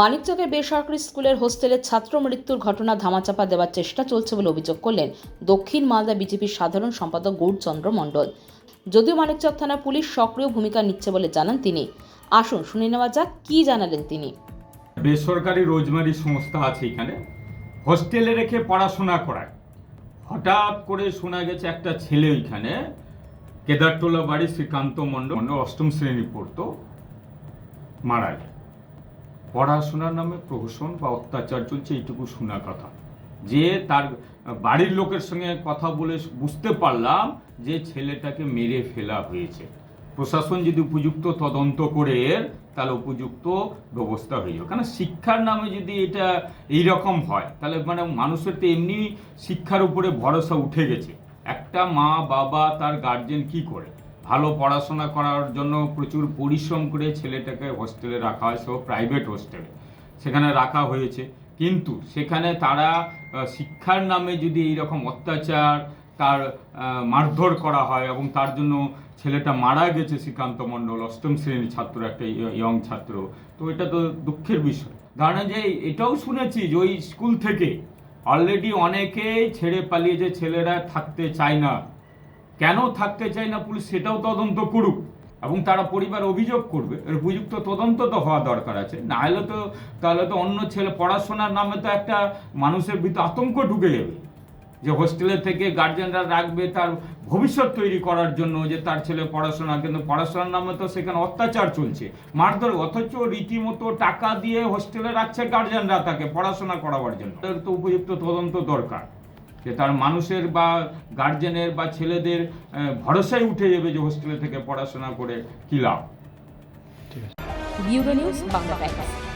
মানিকচকের বেসরকারি স্কুলের হোস্টেলের ছাত্র মৃত্যুর ঘটনা ধামাচাপা দেওয়ার চেষ্টা চলছে বলে অভিযোগ করলেন দক্ষিণ মালদা বিজেপির সাধারণ সম্পাদক গৌরচন্দ্র মণ্ডল। যদিও মানিকচক থানা পুলিশ সক্রিয় ভূমিকা নিচ্ছে বলে জানান তিনি। আসুন, শুনে নেওয়া যাক কী জানালেন তিনি। বেসরকারি রোজমারি সংস্থা আছে এখানে। হোস্টেলে রেখে পড়াশোনা করায়। হঠাৎ করে শোনা গেছে একটা ছেলে ওইখানে কেদারটোলা বাড়ি শ্রীকান্ত মণ্ডল, অষ্টম শ্রেণি পড়তো মারা যায় পড়াশোনার নামে প্রহসন বা অত্যাচার চলছে, এইটুকু শোনা কথা। যে তার বাড়ির লোকের সঙ্গে কথা বলে বুঝতে পারলাম যে ছেলেটাকে মেরে ফেলা হয়েছে। প্রশাসন যদি উপযুক্ত তদন্ত করে, তাহলে উপযুক্ত ব্যবস্থা হয়ে যাবে। কারণ শিক্ষার নামে যদি এটা এই রকম হয়, তাহলে মানে মানুষের তো এমনি শিক্ষার উপরে ভরসা উঠে গেছে। একটা মা বাবা তার গার্জেন কি করে? ভালো পড়াশোনা করার জন্য প্রচুর পরিশ্রম করে ছেলেটাকে হোস্টেলে রাখা হয়, সেও প্রাইভেট হোস্টেলে সেখানে রাখা হয়েছে। কিন্তু সেখানে তারা শিক্ষার নামে যদি এই রকম অত্যাচার, তার মারধর করা হয় এবং তার জন্য ছেলেটা মারা গেছে শ্রীকান্ত মণ্ডল, অষ্টম শ্রেণির ছাত্র, একটা ইয়ং ছাত্র, তো এটা তো দুঃখের বিষয়। কারণ যে এটাও শুনেছি যে ওই স্কুল থেকে অলরেডি অনেকেই ছেড়ে পালিয়ে যে ছেলেরা থাকতে চায় না। কেন থাকতে চায় না পুলিশ সেটাও তদন্ত করুক। এবং তারা পরিবার অভিযোগ করবে। এর উপযুক্ত তদন্ত তো হওয়া দরকার আছে। না হলে তো, তাহলে তো অন্য ছেলে পড়াশোনার নামে তো একটা মানুষের ভিতরে আতঙ্ক ঢুকে যাবে। যে হোস্টেলে থেকে গার্জেনরা রাখবে তার ভবিষ্যৎ তৈরি করার জন্য যে তার ছেলে পড়াশোনা, কিন্তু পড়াশোনার নামে তো সেখানে অত্যাচার চলছে। মারধর, অথচ রীতিমতো টাকা দিয়ে হোস্টেলে রাখছে গার্জেনরা তাকে পড়াশোনা করাবার জন্য। তো উপযুক্ত তদন্ত দরকার। যে তার মানুষের বা গার্জেনের বা ছেলেদের ভরসায় উঠে যাবে যে হোস্টেলে থেকে পড়াশোনা করে কি লাভ? বাংলা টাইমস